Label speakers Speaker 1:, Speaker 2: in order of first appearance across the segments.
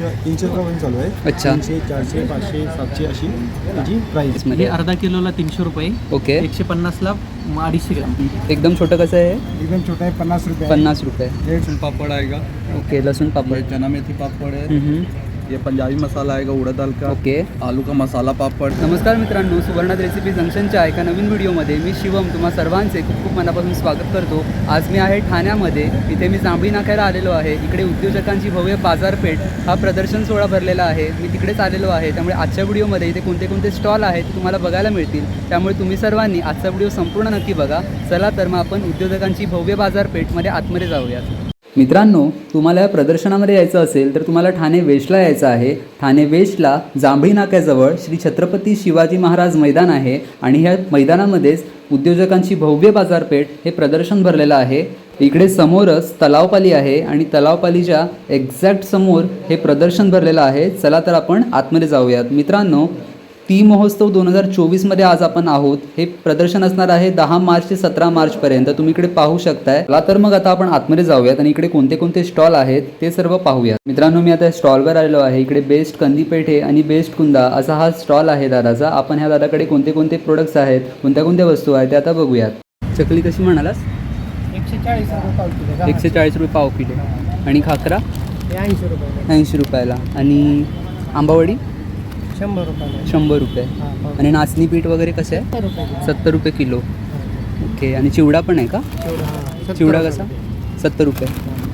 Speaker 1: तीनशे रुपयापर्यंत चालू आहे.
Speaker 2: अच्छा.
Speaker 1: तीनशे चारशे पाचशे सातशे अशी त्याची प्राईस
Speaker 3: हे
Speaker 2: मध्ये
Speaker 3: अर्धा किलोला तीनशे रुपये.
Speaker 2: ओके.
Speaker 3: एकशे पन्नासला म, अडीचशे ग्राम.
Speaker 2: एकदम छोटं कसं आहे
Speaker 1: एकदम छोटा आहे पन्नास रुपये
Speaker 2: पन्नास रुपये.
Speaker 1: रेट
Speaker 4: पापड़ आएगा
Speaker 2: ओके लसूण पापड.
Speaker 4: चना मेथी पापड़ है
Speaker 2: हम्म.
Speaker 4: ये पंजाबी मसाला आएगा उड़द दाल का
Speaker 2: ओके।
Speaker 4: आलू का मसाला पापड़।
Speaker 2: नमस्कार मित्रांनो सुवर्णात रेसिपी जंक्शनच्या एका नवीन व्हिडिओमध्ये मी शिवम तुम्हा सर्वांचे खूप खूप मनापासून स्वागत करतो. आज मी आहे ठाण्यामध्ये इथे मी जांभळी नाक्याला आलेलो आहे. इकडे उद्योजकांची भव्य बाजारपेठ हा प्रदर्शन सोहळा भरलेला आहे. मी तिकडेच आलेलो आहे त्यामुळे आजच्या व्हिडिओमध्ये इथे कोणते कोणते स्टॉल आहेत ते तुम्हाला बघायला मिळतील. त्यामुळे तुम्ही सर्वांनी आजचा व्हिडिओ संपूर्ण नक्की बघा. चला तर मग आपण उद्योजकांची भव्य बाजारपेठमध्ये आतमध्ये जाऊयात. मित्रांनो तुम्हाला या प्रदर्शनामध्ये यायचं असेल तर तुम्हाला ठाणे वेस्टला यायचं आहे. ठाणे वेस्टला जांभळी नाक्याजवळ श्री छत्रपती शिवाजी महाराज मैदान आहे आणि ह्या मैदानामध्येच उद्योजकांची भव्य बाजारपेठ हे प्रदर्शन भरलेलं आहे. इकडे समोरच तलावपाली आहे आणि तलावपालीच्या एक्झॅक्ट समोर हे प्रदर्शन भरलेलं आहे. चला तर आपण आतमध्ये जाऊयात. मित्रांनो ती महोत्सव दोन हजार चोवीसमध्ये आज आपण आहोत. हे प्रदर्शन असणार आहे दहा मार्च ते सतरा मार्चपर्यंत तुम्ही इकडे पाहू शकताय. चला तर मग आता आपण आतमध्ये जाऊयात आणि इकडे कोणते कोणते स्टॉल आहेत ते सर्व पाहूयात. मित्रांनो मी आता स्टॉलवर आलेलो आहे. इकडे बेस्ट कंदी पेठे आणि बेस्ट कुंदा असा हा स्टॉल आहे दादाचा. आपण ह्या दादाकडे कोणते कोणते प्रोडक्ट्स आहेत कोणत्या कोणत्या वस्तू आहेत ते आता बघूयात. चकली कशी म्हणालास?
Speaker 1: एकशे चाळीस रुपये पाव किलो.
Speaker 2: एकशे चाळीस रुपये पाव किलो. आणि खाकरा?
Speaker 1: ऐंशी रुपये
Speaker 2: ऐंशी रुपयाला. आणि आंबावडी?
Speaker 1: शंभर रुपये
Speaker 2: शंभर रुपये. आणि नाचणी पीठ वगैरे कसं आहे?
Speaker 1: रुपये
Speaker 2: सत्तर रुपये किलो. ओके आणि चिवडा पण आहे का? चिवडा कसा? सत्तर रुपये.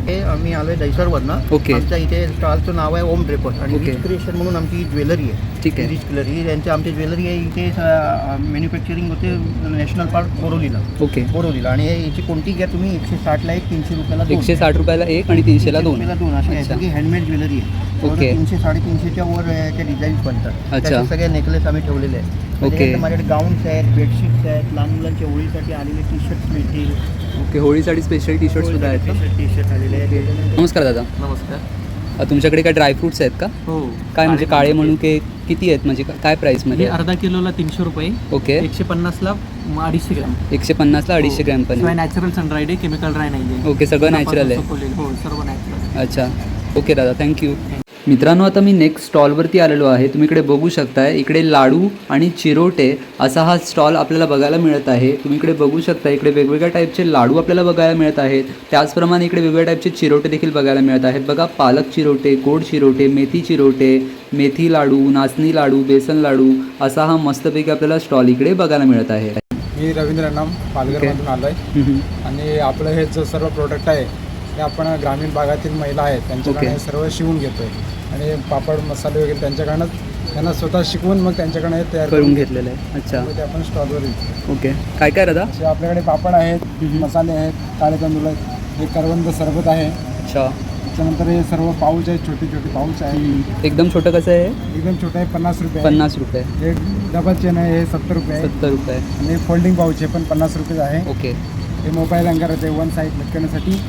Speaker 5: हे आम्ही आलोय दहिसरवरनं.
Speaker 2: ओके.
Speaker 5: आमच्या इथे स्टॉलचं नाव आहे ओम ड्रेपर आणि
Speaker 2: ओके.
Speaker 5: रिच क्रिएशन म्हणून आमची ज्वेलरी आहे.
Speaker 2: ठीक आहे.
Speaker 5: रिच ज्वेलरी यांची आमची ज्वेलरी आहे इथे मॅन्युफॅक्चरिंग होते नॅशनल पार्क बोरोलीला
Speaker 2: ओके.
Speaker 5: बोरोलीला आणि याची कोणती घ्या तुम्ही एकशे साठला एक तीनशे रुपयाला दोन.
Speaker 2: एकशे साठ रुपयाला एक आणि तीनशेला दोन.
Speaker 5: दोन अशी आहे. सगळी हँडमेड ज्वेलरी आहे.
Speaker 2: ओके.
Speaker 5: तीनशे साडेतीनशेच्या वर याच्या डिझाईन्स बनतात.
Speaker 2: अच्छा.
Speaker 5: सगळे नेकलेस आम्ही ठेवलेले आहेत.
Speaker 2: ओके.
Speaker 5: त्याच्यानंतर माझ्याकडे गाऊन्स आहेत बेडशीट्स आहेत लहान मुलांच्या होळीसाठी आलेले टी शर्ट मिळतील.
Speaker 2: ओके होळीसाठी स्पेशल टी शर्ट सुद्धा आहेत
Speaker 5: टी शर्ट आलेले आहेत.
Speaker 2: नमस्कार दादा.
Speaker 5: नमस्कार.
Speaker 2: तुमच्याकडे काय ड्रायफ्रुट्स आहेत का?
Speaker 3: हो.
Speaker 2: काय म्हणजे काळे म्हणून के किती आहेत? म्हणजे काय
Speaker 3: हे
Speaker 2: प्राईसमध्ये
Speaker 3: अर्धा किलोला तीनशे रुपये.
Speaker 2: ओके.
Speaker 3: एकशे पन्नासला अडीचशे ग्राम.
Speaker 2: एकशे पन्नासला अडीचशे ग्रॅम पण आहे.
Speaker 3: नॅचरल सनराईड आहे केमिकल ड्राय नाही आहे
Speaker 2: ओके सगळं नॅचरल आहे.
Speaker 3: हो सर्व नॅचरल
Speaker 2: अच्छा. ओके दादा थँक्यू मित्रांनो आता मी नेक्स्ट स्टॉलवरती आलेलो आहे. तुम्ही इकडे बघू शकताय इकडे लाडू आणि चिरोटे असा हा स्टॉल आपल्याला बघायला मिळत आहे. तुम्ही इकडे बघू शकता इकडे वेगवेगळ्या टाईपचे लाडू आपल्याला बघायला मिळत आहेत. त्याचप्रमाणे इकडे वेगवेगळ्या टाईपचे चिरोटे देखील बघायला मिळत आहेत. बघा पालक चिरोटे गोड चिरोटे मेथी चिरोटे मेथी लाडू नाचणी लाडू बेसन लाडू असा हा मस्तपैकी आपल्याला स्टॉल इकडे बघायला मिळत आहे.
Speaker 1: मी रवींद्र नाम पालघरमधून आलो आहे. आणि आपलं हे जो सर्व प्रोडक्ट आहे ते आपण ग्रामीण भागातील महिला आहेत त्यांच्याकडे
Speaker 2: ओके.
Speaker 1: सर्व शिवून घेतोय. आणि पापड मसाले वगैरे त्यांच्याकडनं त्यांना स्वतः शिकवून मग त्यांच्याकडे हे तयार
Speaker 2: करून घेतलेलं आहे. अच्छा.
Speaker 1: ते आपण स्टॉलवर विकतो
Speaker 2: ओके. काय काय दादा?
Speaker 1: असे आपल्याकडे पापड आहेत. मसाले आहेत काळे तांदूळ आहेत हे करवंद सरबत आहे.
Speaker 2: अच्छा.
Speaker 1: त्याच्यानंतर हे सर्व पाऊच आहेत छोटे छोटे पाऊच आहे.
Speaker 2: एकदम छोटं कसं आहे
Speaker 1: एकदम छोटे आहे पन्नास रुपये आहे.
Speaker 2: पन्नास रुपये.
Speaker 1: हे डबल चेन आहे हे सत्तर रुपये आहे.
Speaker 2: सत्तर रुपये.
Speaker 1: आणि फोल्डिंग पाऊच आहे पण पन्नास रुपये आहे.
Speaker 2: ओके.
Speaker 1: हे मोबाईल हँगर आहे वन साईड लटकण्यासाठी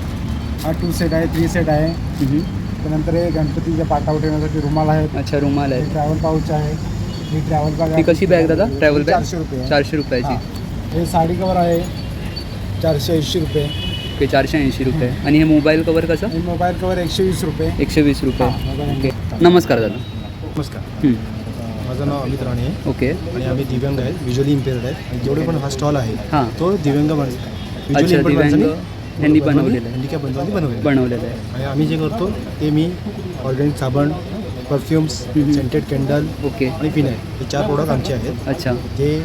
Speaker 1: हा टू सेट आहे थ्री सेट आहे.
Speaker 2: हम्म.
Speaker 1: त्यानंतर हे गणपतीच्या पाटावर ठेवण्यासाठी रुमाल आहेत.
Speaker 2: अच्छा रुमाल
Speaker 1: हे
Speaker 2: आहे
Speaker 1: ट्रॅव्हल पाऊच आहे. ही ट्रॅव्हल बॅग
Speaker 2: ती कशी बॅग दादा? ट्रॅव्हल बॅग
Speaker 1: चारशे रुपये. आहे.
Speaker 2: चारशे रुपयाची.
Speaker 1: हा. साडी कवर आहे. चारशे ऐंशी रुपये.
Speaker 2: ओके चारशे ऐंशी रुपये. आणि हे मोबाईल कवर कसं?
Speaker 1: मोबाईल कवर एकशे वीस रुपये.
Speaker 2: एकशे वीस रुपये. ओके. नमस्कार दादा.
Speaker 6: नमस्कार. माझं नाव अमित राणे. आहे
Speaker 2: ओके.
Speaker 6: आणि आम्ही दिव्यांग आहेत व्हिज्युअली इम्पेअर्ड आहेत. आणि जेवढे पण हा स्टॉल आहे
Speaker 2: हां.
Speaker 6: तो दिव्यांग
Speaker 2: अच्छा दिव्यांग. यांनी बनवलेलं आहे
Speaker 6: हँडिकॅप बनवले बनवले?
Speaker 2: बनवलेलं. आहे.
Speaker 6: आणि आम्ही जे करतो ते मी ऑर्गॅनिक साबण परफ्युम्स. Scented candle
Speaker 2: okay.
Speaker 6: आणि फिनाईल हे चार प्रोडक्ट आमचे आहेत.
Speaker 2: अच्छा.
Speaker 6: जे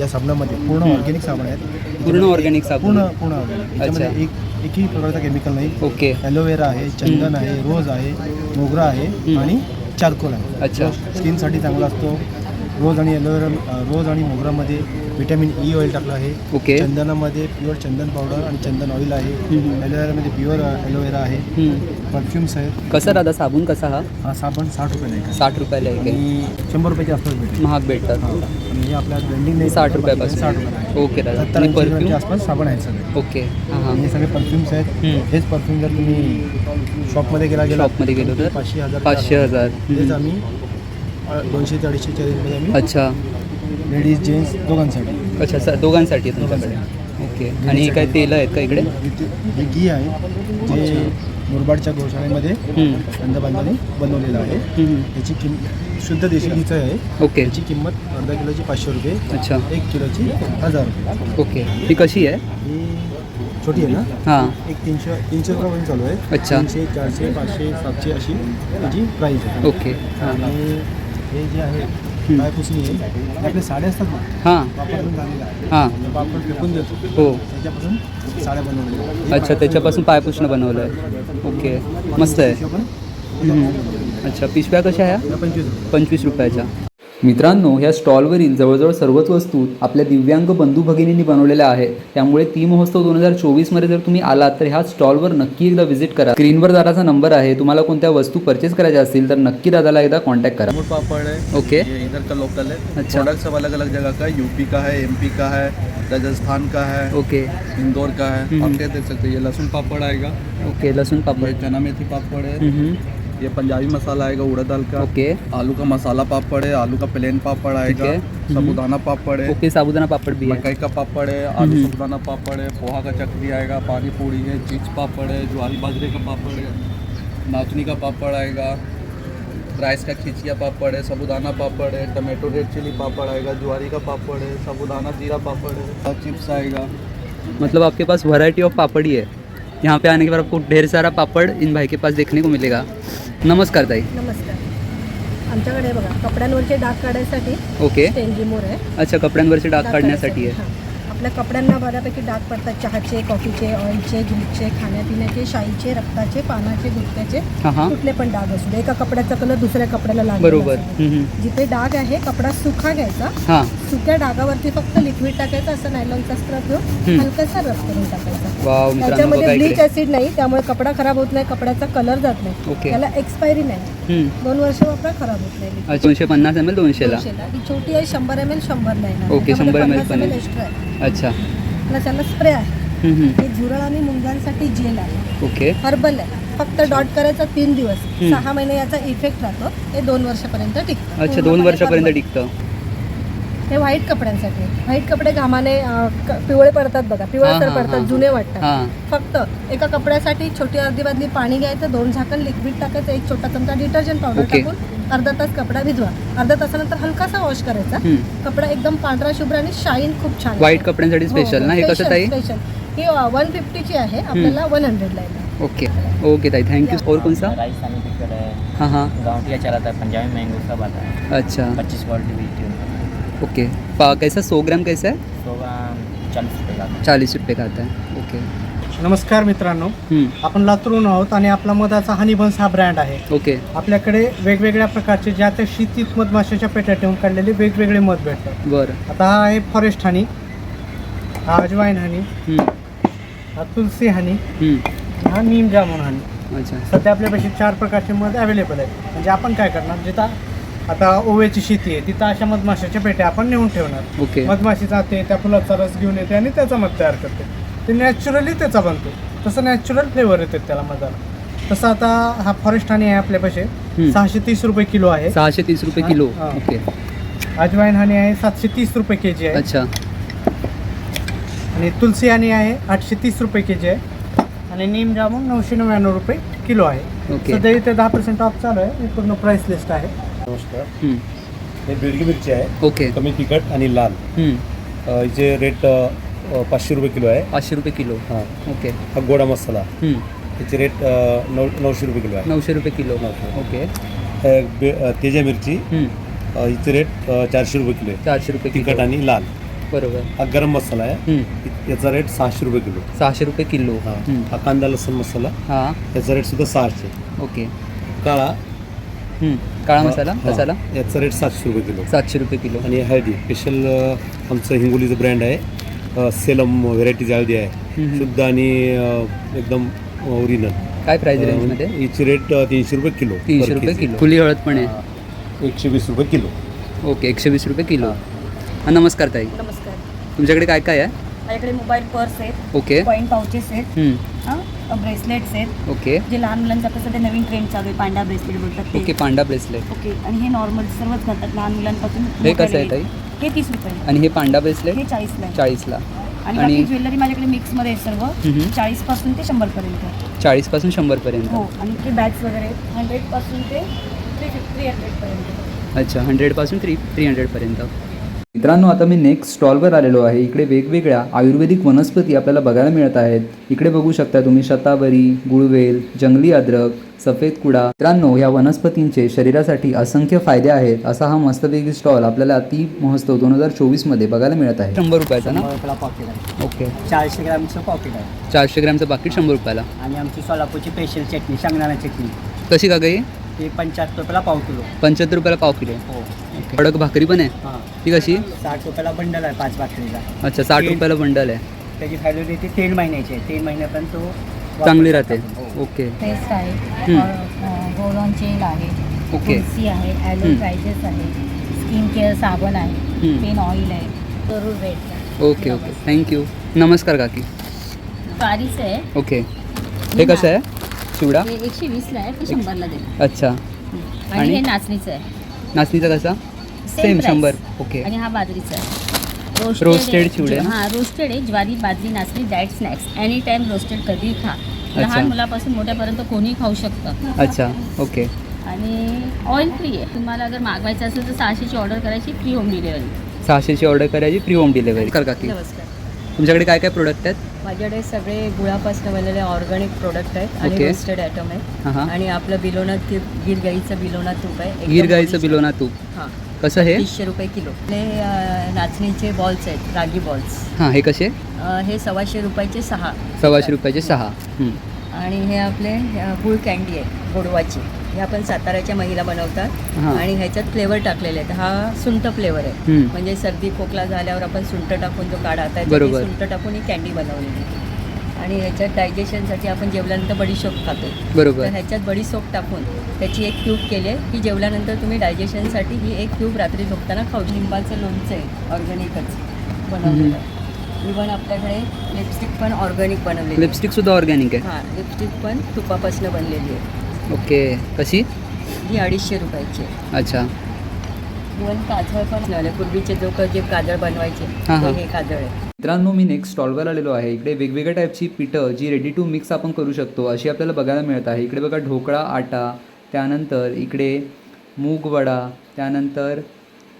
Speaker 6: या साबणामध्ये पूर्ण. ऑर्गॅनिक साबण आहेत.
Speaker 2: पूर्ण ऑर्गॅनिक साबण.
Speaker 6: पूर्ण पूर्ण. याच्यामध्ये एक एकही प्रकारचा केमिकल नाही.
Speaker 2: ओके.
Speaker 6: ॲलोवेरा आहे चंदन आहे रोज आहे मोगरा आहे. आणि चारकोल आहे.
Speaker 2: अच्छा.
Speaker 6: स्किनसाठी चांगला असतो. रोज आणि ॲलोवेरा रोज आणि मोगरामध्ये व्हिटॅमिन ई ऑइल टाकलं आहे.
Speaker 2: ओके.
Speaker 6: चंदनामध्ये प्युअर चंदन पावडर आणि चंदन ऑइल आहे.
Speaker 2: हम्म.
Speaker 6: ॲलोवेरामध्ये प्युअर ॲलोवेरा आहे. परफ्युम्स आहेत
Speaker 2: कसा दादा? साबण कसा हा?
Speaker 6: हा साबण साठ रुपये नाही
Speaker 2: साठ रुपयाला आहे.
Speaker 6: आणि शंभर रुपयाच्या आसपास भेटेल.
Speaker 2: महाग भेटतात.
Speaker 6: आणि हे आपल्या ब्लेंडिंग नाही
Speaker 2: साठ रुपयापासून.
Speaker 6: साठ रुपये
Speaker 2: ओके दादा.
Speaker 6: सत्तर
Speaker 2: आणि
Speaker 6: ऐंशी ग्रामच्या
Speaker 2: परफ्यूम
Speaker 6: आसपास साबण आहेत सगळे.
Speaker 2: ओके. हां हां.
Speaker 6: सगळे परफ्युम्स आहेत. हेच परफ्यूम जर तुम्ही शॉपमध्ये गेला गेला
Speaker 2: शॉपमध्ये गेलो तर?
Speaker 6: पाचशे हजार
Speaker 2: पाचशे हजार.
Speaker 6: आम्ही दोनशे ते अडीचशेच्या रेंजमध्ये आम्ही
Speaker 2: अच्छा.
Speaker 6: लेडीज जेंट्स दोघांसाठी.
Speaker 2: अच्छा सर दोघांसाठी आहे तुमच्याकडे. ओके. आणि काय तेलं आहेत का इकडे?
Speaker 6: हे घी आहे जे मुरबाडच्या गोशाळेमध्ये
Speaker 2: हम्म,
Speaker 6: अंधबांधाने बनवलेलं आहे.
Speaker 2: हम्म.
Speaker 6: याची किंम शुद्ध देशी घीचं आहे.
Speaker 2: ओके.
Speaker 6: याची किंमत अर्धा किलोची पाचशे रुपये
Speaker 2: अच्छा.
Speaker 6: एक किलोची हजार रुपये.
Speaker 2: ओके. ही कशी आहे?
Speaker 6: ही छोटी आहे ना?
Speaker 2: हां.
Speaker 6: एक तीनशे तीनशे रुपयापर्यंत चालू आहे.
Speaker 2: अच्छा.
Speaker 6: तीनशे चारशे पाचशे सातशे अशी त्याची प्राईस आहे.
Speaker 2: ओके. हां.
Speaker 6: आणि हे जे आहे आहे हे साड्या असतात ना
Speaker 2: हां.
Speaker 6: वापरून आहे.
Speaker 2: हां.
Speaker 6: ते वापर फेकून देतो.
Speaker 2: हो.
Speaker 6: त्याच्यापासून साड्या. हे
Speaker 2: अच्छा त्याच्यापासून पायपुसणं बनवलं आहे ओके. मस्त आहे. अच्छा पिशव्या कशा ह्या
Speaker 6: या पंचवीस
Speaker 2: पंचवीस रुपयाच्या. मित्रांनो ह्या स्टॉलवरील जवळजवळ सर्वच वस्तू आपल्या दिव्यांग बंधू भगिनींनी बनवलेल्या आहेत. त्यामुळे ती महोत्सव दोन हजार चोवीसमध्ये जर तुम्ही आलात तर ह्या स्टॉलवर नक्की एकदा व्हिजिट करा. स्क्रीनवर दादाचा नंबर आहे. तुम्हाला कोणत्या वस्तू परचेस करायच्या असतील तर नक्की दादाला एकदा कॉन्टॅक्ट करा.
Speaker 4: पापड़ है
Speaker 2: ओके.
Speaker 4: ये इधर का लोकल है
Speaker 2: अच्छा।
Speaker 4: प्रोडक्ट सब अलग अलग जगह का है. यूपी का है एमपी का है राजस्थान का है
Speaker 2: ओके.
Speaker 4: इंदौर का है। आप क्या देख सकते हैं? ये लहसुन पापड़ आएगा.
Speaker 2: ओके लसूण
Speaker 4: ये
Speaker 2: पापड़
Speaker 4: चना मेथी पापड़ है. ये पंजाबी मसाला आएगा उड़द दाल का।
Speaker 2: ओके।
Speaker 4: आलू का मसाला पापड़ है आलू का प्लेन पापड़ आएगा। साबुदाना पापड़ है।
Speaker 2: ओके साबुदाना पापड़ भी है।
Speaker 4: मकई का पापड़ है आलू
Speaker 2: हम्म।
Speaker 4: साबुदाना पापड़ है पोहा का चकरी आएगा पानी पूड़ी है चीज़ पापड़ है ज्वारी बाजरे का पापड़ है नाचनी का पापड़ आएगा राइस का खिचिया पापड़ है साबुदाना पापड़ है टमाटो रेड चिली पापड़ आएगा ज्वारी का पापड़ है साबुदाना जीरा पापड़ है चिप्स आएगा।
Speaker 2: मतलब आपके पास वैरायटी ऑफ़ पापड़ ही है। यहाँ पे आने के बाद आपको ढेर सारा पापड़ इन भाई के पास देखने को मिलेगा। नमस्कार ताई.
Speaker 7: नमस्कार. आमच्याकडे बघा कपड्यांवरचे डाग काढायसाठी
Speaker 2: ओके.
Speaker 7: आहे.
Speaker 2: अच्छा कपड्यांवरचे डाग काढण्यासाठी आहे.
Speaker 7: आपल्या कपड्यांना बऱ्यापैकी डाग पडतात. चहाचे कॉफीचे ऑइलचे ग्रीपचे खाण्यापिण्याचे शाईचे रक्ताचे पानाचे गुटक्याचे कुठले पण डाग असू दे. एका कपड्याचा कलर दुसऱ्या कपड्याला लागतो
Speaker 2: बरोबर.
Speaker 7: जिथे डाग आहे कपडा सुका घ्यायचा.
Speaker 2: हां.
Speaker 7: सुक्या डागावरती फक्त लिक्विड टाकायचं असं नायलॉनचा स्क्रब घेऊन. हलकासा रब करून टाकायचा. त्याच्यामध्ये ब्लीच ऍसिड नाही त्यामुळे कपडा खराब होत नाही कपड्याचा कलर जात नाही. त्याला एक्सपायरी नाही. दोन वर्ष वापरा खराब होत नाही.
Speaker 2: दोनशे पन्नास एम एल
Speaker 7: ही छोटी आहे शंभर एम एल शंभर नाही.
Speaker 2: ओके, 100 ml पण आहे.
Speaker 7: एक्स्ट्रा आहे.
Speaker 2: अच्छा.
Speaker 7: प्लस याला स्प्रे आहे. हे झुरळ आणि मुंग्यांसाठी जेल आहे.
Speaker 2: ओके.
Speaker 7: हर्बल आहे. फक्त डॉट करायचा तीन दिवस.
Speaker 2: हम्म.
Speaker 7: सहा महिने याचा इफेक्ट राहतो. हे दोन वर्षापर्यंत टिकतं.
Speaker 2: अच्छा दोन
Speaker 7: पूर्णपणे
Speaker 2: वर्षापर्यंत
Speaker 7: herbal.
Speaker 2: टिकतं.
Speaker 7: हे व्हाईट कपड्यांसाठी. व्हाईट कपडे घामाने अं, क- पिवळे पडतात बघा.
Speaker 2: हां,
Speaker 7: पिवळसर
Speaker 2: हां,
Speaker 7: पडतात
Speaker 2: हां.
Speaker 7: जुने वाटतात.
Speaker 2: हां.
Speaker 7: फक्त एका कपड्यासाठी छोटी अर्धी बादली पाणी घ्यायचं दोन झाकण लिक्विड टाकायचं एक छोटा चमचा डिटर्जंट पावडर
Speaker 2: ओके.
Speaker 7: टाकून अर्धा तास कपडा भिजवा. अर्धा तासानंतर हलकासा वॉश करायचा. कपडा एकदम पांढरा शुभ्र आणि शाईन खूप छान
Speaker 2: व्हाईट कपड्यांसाठी स्पेशल ना? हे कसं ताई?
Speaker 7: स्पेशल ही वन फिफ्टीची आहे. आपल्याला वन हंड्रेडला येणार.
Speaker 2: ओके. ओके ताई थैंक यू और कौन सा?
Speaker 8: राजस्थानी पिक्चर है
Speaker 2: हाँ हाँ.
Speaker 8: गाँव का चला था पंजाबी मैंगो सब आता है
Speaker 2: अच्छा.
Speaker 8: पच्चीस क्वालिटी बेचती हूँ
Speaker 2: ओके. पा कैसा? सौ ग्राम कैसा है?
Speaker 8: सौ ग्राम चालीस रुपये का आता है।
Speaker 2: चालीस रुपये का आता है? ओके.
Speaker 5: नमस्कार मित्रांनो. आपण लातूरून आहोत आणि आपला मधाचा हनीबन्स हा ब्रँड आहे.
Speaker 2: ओके.
Speaker 5: आपल्याकडे वेगवेगळ्या प्रकारचे ज्या त्या शेतीत मधमाशाच्या पेट्या ठेवून काढलेले वेगवेगळे मध भेटतात.
Speaker 2: बरं.
Speaker 5: आता हा आहे फॉरेस्ट हनी हा अजवाईन हनी हा तुलसी हनी हा नीम जामून हनी
Speaker 2: अच्छा.
Speaker 5: सध्या आपल्यापाशी चार प्रकारचे मध अवेलेबल आहे म्हणजे आपण काय करणार? जिथं आता ओव्याची शेती आहे तिथं अशा मधमाशाच्या पेट्या आपण नेऊन ठेवणार.
Speaker 2: ओके.
Speaker 5: मधमाशी जाते त्या फुलाचा रस घेऊन येते आणि त्याचा मध तयार करते. ते नॅचरली त्याचा बनतो तसं नॅचरल फ्लेवर येते त्याला मधाला. तसं आता हा फॉरेस्ट हनी आहे आपल्यापाशी सहाशे तीस रुपये किलो आहे.
Speaker 2: सहाशे तीस रुपये किलो.
Speaker 5: हां.
Speaker 2: ओके.
Speaker 5: अजवाईन हनी आहे सातशे तीस रुपये के जी आहे.
Speaker 2: अच्छा.
Speaker 5: आणि तुलसी हनी आहे आठशे तीस रुपये के जी आहे. आणि नीम जामून नऊशे नव्याण्णव रुपये किलो आहे.
Speaker 2: ओके.
Speaker 5: सध्या इथे दहा पर्सेंट ऑफ चालू आहे. ही पूर्ण प्राईस लिस्ट आहे.
Speaker 6: नमस्कार. हे बेडगी मिरची आहे.
Speaker 2: ओके.
Speaker 6: कमी तिखट आणि लाल. हिचे रेट पाचशे रुपये किलो आहे.
Speaker 2: पाचशे रुपये किलो.
Speaker 6: हां.
Speaker 2: ओके.
Speaker 6: हा गोडा मसाला. त्याची रेट नऊ नऊशे रुपये किलो आहे.
Speaker 2: नऊशे रुपये किलो. ओके.
Speaker 6: हे बे- तेजा मिरची. अ, हिचे रेट अ, चारशे रुपये किलो आहे.
Speaker 2: चारशे रुपये
Speaker 6: तिखट
Speaker 2: किलो
Speaker 6: आणि लाल.
Speaker 2: बरोबर.
Speaker 6: हा गरम मसाला आहे. याचा रेट सहाशे रुपये किलो.
Speaker 2: सहाशे रुपये किलो.
Speaker 6: हां. हा कांदा लसूण मसाला.
Speaker 2: हां.
Speaker 6: याचा रेट सुद्धा सहाशे.
Speaker 2: ओके.
Speaker 6: काळा.
Speaker 2: काळा मसाला?
Speaker 6: हां,
Speaker 2: कसाला
Speaker 6: याचा रेट सातशे रुपये किलो.
Speaker 2: सातशे रुपये किलो.
Speaker 6: आणि हळदी स्पेशल आमचं हिंगोलीचं ब्रँड आहे. सेलम व्हेरायटीज हळदी आहे. शुद्ध आणि एकदम ओरिजिनल
Speaker 2: काय प्राइस रेंजमध्ये
Speaker 6: हिची रेट तीनशे रुपये किलो
Speaker 2: तीनशे रुपये. किलो. खुली हळद पण आहे.
Speaker 6: एकशे वीस रुपये किलो.
Speaker 2: ओके एकशे वीस रुपये किलो. हां नमस्कार ताई.
Speaker 9: नमस्कार.
Speaker 2: तुमच्याकडे काय काय आहे?
Speaker 9: माझ्याकडे मोबाईल पर्स आहेत.
Speaker 2: ओके.
Speaker 9: कॉईन पाउचेस आहेत. हां ब्रेसलेट्स आहेत.
Speaker 2: ओके
Speaker 9: जे लहान मुलांचं आता सध्या नवीन ट्रेंड चालू आहे पांडा ब्रेसलेट बोलतात
Speaker 2: ओके
Speaker 9: ते
Speaker 2: पांडा ब्रेसलेट
Speaker 9: ओके आणि हे नॉर्मल सर्वच घालतात लहान मुलांपासून
Speaker 2: हे कसं आहे
Speaker 9: लेडीज. हे तीस रुपये.
Speaker 2: आणि हे पांडा ब्रेसलेट
Speaker 9: हे चाळीसला आहे.
Speaker 2: चाळीसला.
Speaker 10: आणि
Speaker 2: आणि-
Speaker 10: बाकी ज्वेलरी माझ्याकडे मिक्समध्ये आहे सर्व.
Speaker 2: हम्म.
Speaker 10: चाळीसपासून ते शंभरपर्यंत.
Speaker 2: चाळीसपासून शंभरपर्यंत.
Speaker 10: हो आणि ते बॅग्स वगैरे हंड्रेडपासून ते थ्री फिफ्टी थ्री हंड्रेडपर्यंत
Speaker 2: अच्छा हंड्रेडपासून थ्री थ्री हंड्रेडपर्यंत मित्रांनो आता मी नेक्स्ट स्टॉलवर आलेलो आहे. इकडे वेगवेगळ्या आयुर्वेदिक वनस्पती आपल्याला बघायला मिळत आहेत. इकडे बघू शकता तुम्ही शतावरी गुळवेल जंगली अद्रक सफेद कुडा. मित्रांनो या वनस्पतींचे शरीरासाठी असंख्य फायदे आहेत. असा हा मस्तपैकी स्टॉल आपल्याला अति महोत्सव दोन हजार चोवीसमध्ये बघायला मिळत आहे. शंभर रुपयाचा ना?
Speaker 3: पॉकेट आहे.
Speaker 2: ओके.
Speaker 3: चारशे ग्रामचं पॉकेट आहे.
Speaker 2: चारशे ग्रॅमचं पाकिट शंभर रुपयाला.
Speaker 3: आणि आमची सोलापूरची स्पेशल चटणी शेंगदाणा चटणी
Speaker 2: कशी का काही
Speaker 3: ती पंच्याहत्तर रुपयाला पाव किलो.
Speaker 2: पंच्याहत्तर रुपयाला पाव किलो
Speaker 3: हो.
Speaker 2: कडक भाकरी पण आहे?
Speaker 3: हां.
Speaker 2: ती कशी?
Speaker 3: साठ रुपयाला बंडल आहे पाच भाकरीचा.
Speaker 2: अच्छा साठ
Speaker 3: तीन.
Speaker 2: रुपयाला बंडल आहे.
Speaker 3: त्याची व्हॅलिडिटी तीन महिन्याची आहे. तीन महिन्यापर्यंत तो वापरू
Speaker 2: चांगली राहते.
Speaker 3: हो.
Speaker 2: ओके.
Speaker 11: पेस्ट आहे.
Speaker 2: हम्म.
Speaker 11: गोलॉन जेल आहे.
Speaker 2: ओके.
Speaker 11: तुलसी आहे
Speaker 2: हम्म.
Speaker 11: ॲलो प्रायजेस आहे. स्किन केअर साबण आहे.
Speaker 2: हम्म.
Speaker 11: पेन ऑइल आहे. जरूर भेट
Speaker 2: ओके ओके. थँक्यू नमस्कार काकी.
Speaker 10: पारीच आहे.
Speaker 2: ओके. हे कसं आहे? चिवडा?
Speaker 10: हे एकशे वीसला आहे. ते शंभरला दे
Speaker 2: अच्छा.
Speaker 10: आणि
Speaker 2: आणि?
Speaker 10: हे नाचणीचं आहे.
Speaker 2: नाचणीचा कसा? सेम. शंभर. ओके
Speaker 10: आणि हा बाजरीचा आहे. आहे.
Speaker 2: चिवडे?
Speaker 10: हां रोस्टेड आहे. ज्वारी बाजरी नाचणी diet snacks any time roasted कधी खा. लहान मुलापासून मोठ्यापर्यंत कोणी खाऊ शकतं.
Speaker 2: अच्छा. ओके
Speaker 10: आणि ऑइल फ्री आहे. तुम्हाला जर मागवायचं असेल तर सहाशेची ऑर्डर करायची फ्री होम डिलिव्हरी
Speaker 2: सहाशेची ऑर्डर करायची फ्री होम डिलिव्हरी कर काकी
Speaker 11: नमस्कार.
Speaker 2: तुमच्याकडे काय काय प्रोडक्ट आहेत?
Speaker 11: माझ्याकडे सगळे गुळापासून बनलेले ऑर्गॅनिक प्रोडक्ट आहेत आणि
Speaker 2: ओके.
Speaker 11: रोस्टेड आयटम आहे.
Speaker 2: हां हां.
Speaker 11: आणि आपलं बिलोना तूप गिर गाईचं बिलोना तूप आहे. एकदम
Speaker 2: गीर गाईचं
Speaker 11: original.
Speaker 2: बिलोना तूप.
Speaker 11: हां.
Speaker 2: कसं हे?
Speaker 11: तीसशे रुपये किलो. आपले अं, नाचणीचे बॉल्स आहेत रागी बॉल्स
Speaker 2: हां हे कसे?
Speaker 11: अं, हे सव्वाशे रुपयाचे सहा.
Speaker 2: सव्वाशे रुपयाचे सहा. हं.
Speaker 11: आणि हे आपले अं, गुळ कँडी आहे गोडवाची. हे आपण साताऱ्याच्या महिला बनवतात
Speaker 2: हां.
Speaker 11: आणि ह्याच्यात फ्लेवर टाकलेले आहेत हा सुंठ फ्लेवर आहे. म्हणजे सर्दी खोकला झाल्यावर आपण सुंठ टाकून जो काढा आता
Speaker 2: बरोबर.
Speaker 11: सुंठ टाकून ही कँडी बनवलेली आहे. आणि ह्याच्यात डायजेशनसाठी आपण जेवल्यानंतर बडीशोप खातो
Speaker 2: बरोबर.
Speaker 11: तर ह्याच्यात बडीशोप टाकून त्याची एक ट्यूब केली आहे की जेवल्यानंतर तुम्ही डायजेशनसाठी ही एक ट्यूब रात्री झोपताना खाऊ लिंबाचं लोणचं आहे ऑर्गॅनिकच बनवलेलं इवन आपल्याकडे लिपस्टिक पण ऑर्गॅनिक बनवलेली आहे.
Speaker 2: लिपस्टिकसुद्धा ऑर्गॅनिक आहे
Speaker 11: हां लिपस्टिक पण तुपापासून बनलेली आहे
Speaker 2: ओके. कशी?
Speaker 11: ही अडीचशे रुपयाची. आहे
Speaker 2: अच्छा.
Speaker 11: इवन काजळ पण झालं. पूर्वीचे लोक जे काजळ बनवायचे
Speaker 2: हां,
Speaker 11: ते
Speaker 2: हां.
Speaker 11: हे काजळ आहे
Speaker 2: मित्रांनो मी नेक्स्ट स्टॉलवर आलेलो आहे. इकडे वेगवेगळ्या टाईपची पिठं जी रेडी टू मिक्स आपण करू शकतो अशी आपल्याला बघायला मिळत आहे. इकडे बघा ढोकळा आटा त्यानंतर इकडे मूग वडा त्यानंतर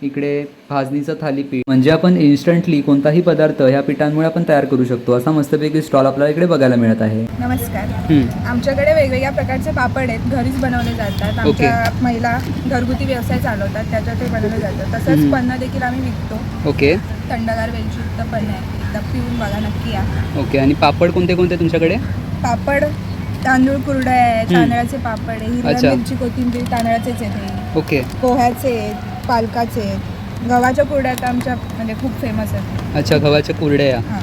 Speaker 2: इकडे भाजणीचं थालीपीठ. म्हणजे आपण इन्स्टंटली कोणताही पदार्थ ह्या पिठांमुळे आपण तयार करू शकतो. असा मस्तपैकी स्टॉल आपल्याला इकडे बघायला मिळत आहे.
Speaker 12: नमस्कार. आमच्याकडे वेगवेगळ्या प्रकारचे पापड आहेत. घरीच बनवले जातात. आमच्या महिला घरगुती व्यवसाय चालवतात. त्याच्यात ते बनवले जातात. तसंच. पन्न देखील आम्ही विकतो.
Speaker 2: ओके.
Speaker 12: थंडगार वेलचीयुक्त पन्न आहे. एकदा पिऊन बघा नक्की या.
Speaker 2: ओके. आणि पापड कोणते कोणते तुमच्याकडे?
Speaker 12: पापड तांदूळ कुरडा आहे तांदळाचे पापड आहे. हिरव्या मिरची कोथिंबीर तांदळाचेच आहेत.
Speaker 2: ओके.
Speaker 12: पोह्याचे आहेत. पालकाचे आहेत. गव्हाच्या कुरड्या तर आमच्या म्हणजे खूप फेमस आहेत.
Speaker 2: अच्छा गव्हाच्या कुरड्या
Speaker 12: हां.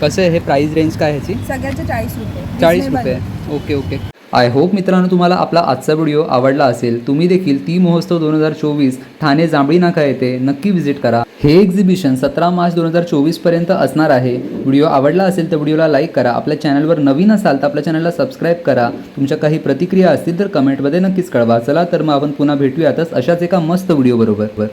Speaker 2: कसं आहे? हे प्राईस रेंज काय ह्याची
Speaker 12: सगळ्याचे चाळीस रुपये.
Speaker 2: चाळीस
Speaker 12: Reasonable.
Speaker 2: रुपये. Okay okay. आय होप मित्रांनो तुम्हाला आपला आजचा व्हिडिओ आवडला असेल. तुम्ही देखील ती महोत्सव दोन हजार चोवीस ठाणे जांभळी नाका येथे नक्की व्हिजिट करा. हे एक्झिबिशन सतरा मार्च दोन हजार चोवीसपर्यंत असणार आहे. व्हिडिओ आवडला असेल तर व्हिडिओला लाईक करा. आपल्या चॅनलवर नवीन असाल तर आपल्या चॅनलला सबस्क्राईब करा. तुमच्या काही प्रतिक्रिया असतील तर कमेंटमध्ये नक्कीच कळवा. चला तर मग आपण पुन्हा भेटूयातच अशाच एका मस्त व्हिडिओ बरोबर.